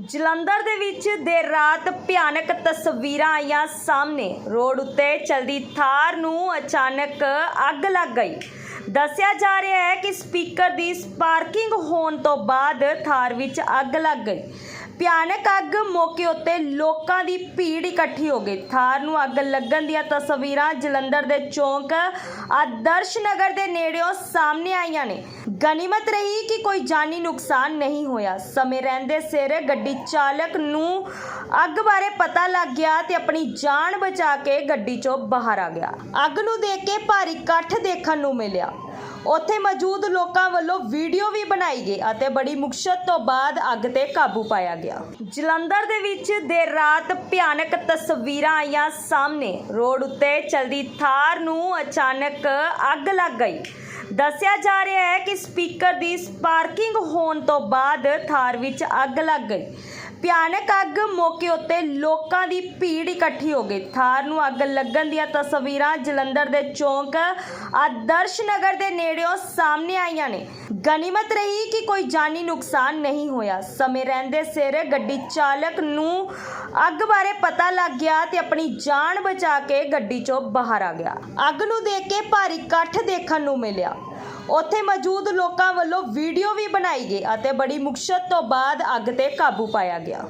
ਜਲੰਧਰ ਦੇ ਵਿੱਚ ਦੇਰ ਰਾਤ ਭਿਆਨਕ ਤਸਵੀਰਾਂ ਆਈਆਂ ਸਾਹਮਣੇ। ਰੋਡ ਉੱਤੇ ਚਲਦੀ ਥਾਰ ਨੂੰ ਅਚਾਨਕ ਅੱਗ ਲੱਗ ਗਈ। ਦੱਸਿਆ ਜਾ ਰਿਹਾ ਹੈ ਕਿ ਸਪੀਕਰ ਦੀ ਸਪਾਰਕਿੰਗ ਹੋਣ ਤੋਂ ਬਾਅਦ ਥਾਰ ਵਿੱਚ ਅੱਗ ਲੱਗ ਗਈ। ਭਿਆਨਕ ਅੱਗ ਮੌਕੇ ਉੱਤੇ ਲੋਕਾਂ ਦੀ ਭੀੜ ਇਕੱਠੀ ਹੋ ਗਈ। ਥਾਰ ਨੂੰ ਅੱਗ ਲੱਗਣ ਦੀਆਂ ਤਸਵੀਰਾਂ ਜਲੰਧਰ ਦੇ ਚੌਂਕ ਆਦਰਸ਼ ਨਗਰ ਦੇ ਨੇੜਿਓਂ ਸਾਹਮਣੇ ਆਈਆਂ ਨੇ। ਗਨੀਮਤ ਰਹੀ ਕਿ ਕੋਈ ਜਾਨੀ ਨੁਕਸਾਨ ਨਹੀਂ ਹੋਇਆ। ਸਮੇਂ ਰਹਿੰਦੇ ਸਿਰ ਗੱਡੀ ਚਾਲਕ ਨੂੰ ਅੱਗ ਬਾਰੇ ਪਤਾ ਲੱਗ ਗਿਆ ਤੇ ਆਪਣੀ ਜਾਨ ਬਚਾ ਕੇ ਗੱਡੀ 'ਚੋਂ ਬਾਹਰ ਆ ਗਿਆ। ਅੱਗ ਨੂੰ ਦੇਖ ਕੇ ਭਾਰੀ ਇਕੱਠ ਦੇਖਣ ਨੂੰ ਮਿਲਿਆ। ਉੱਥੇ ਮੌਜੂਦ ਲੋਕਾਂ ਵੱਲੋਂ ਵੀਡੀਓ ਵੀ ਬਣਾਈ ਗਈ ਅਤੇ ਬੜੀ ਮੁਕਸ਼ਤ ਤੋਂ ਬਾਅਦ ਅੱਗ ਤੇ ਕਾਬੂ ਪਾਇਆ ਗਿਆ। ਜਲੰਧਰ ਦੇ ਵਿੱਚ ਦੇਰ ਰਾਤ ਭਿਆਨਕ ਤਸਵੀਰਾਂ ਆਈਆਂ ਸਾਹਮਣੇ। ਰੋਡ ਉੱਤੇ ਚਲਦੀ ਥਾਰ ਨੂੰ ਅਚਾਨਕ ਅੱਗ ਲੱਗ ਗਈ। ਦੱਸਿਆ ਜਾ ਰਿਹਾ ਹੈ ਕਿ ਸਪੀਕਰ ਦੀ ਸਪਾਰਕਿੰਗ ਹੋਣ ਤੋਂ ਬਾਅਦ ਥਾਰ ਵਿੱਚ ਅੱਗ ਲੱਗ ਗਈ। ਭਿਆਨਕ ਅੱਗ ਮੌਕੇ ਉੱਤੇ ਲੋਕਾਂ ਦੀ ਭੀੜ ਇਕੱਠੀ ਹੋ ਗਈ। ਥਾਰ ਨੂੰ ਅੱਗ ਲੱਗਣ ਦੀਆਂ ਤਸਵੀਰਾਂ ਜਲੰਧਰ ਦੇ ਚੌਂਕ ਆਦਰਸ਼ ਨਗਰ ਦੇ ਨੇੜਿਓਂ ਸਾਹਮਣੇ ਆਈਆਂ ਨੇ। ਗਨੀਮਤ ਰਹੀ ਕਿ ਕੋਈ ਜਾਨੀ ਨੁਕਸਾਨ ਨਹੀਂ ਹੋਇਆ। ਸਮੇਂ ਰਹਿੰਦੇ ਸਿਰ ਗੱਡੀ ਚਾਲਕ ਨੂੰ ਅੱਗ ਬਾਰੇ ਪਤਾ ਲੱਗ ਗਿਆ ਤੇ ਆਪਣੀ ਜਾਨ ਬਚਾ ਕੇ ਗੱਡੀ 'ਚੋਂ ਬਾਹਰ ਆ ਗਿਆ। ਅੱਗ ਨੂੰ ਦੇਖ ਕੇ ਭਾਰੀ ਇਕੱਠ ਦੇਖਣ ਨੂੰ ਮਿਲਿਆ। ਉੱਥੇ ਮੌਜੂਦ ਲੋਕਾਂ ਵੱਲੋਂ ਵੀਡੀਓ ਵੀ ਬਣਾਈ ਗਈ ਅਤੇ ਬੜੀ ਮੁਸ਼ਕਲ ਤੋਂ ਬਾਅਦ ਅੱਗ ਤੇ ਕਾਬੂ ਪਾਇਆ ਗਿਆ।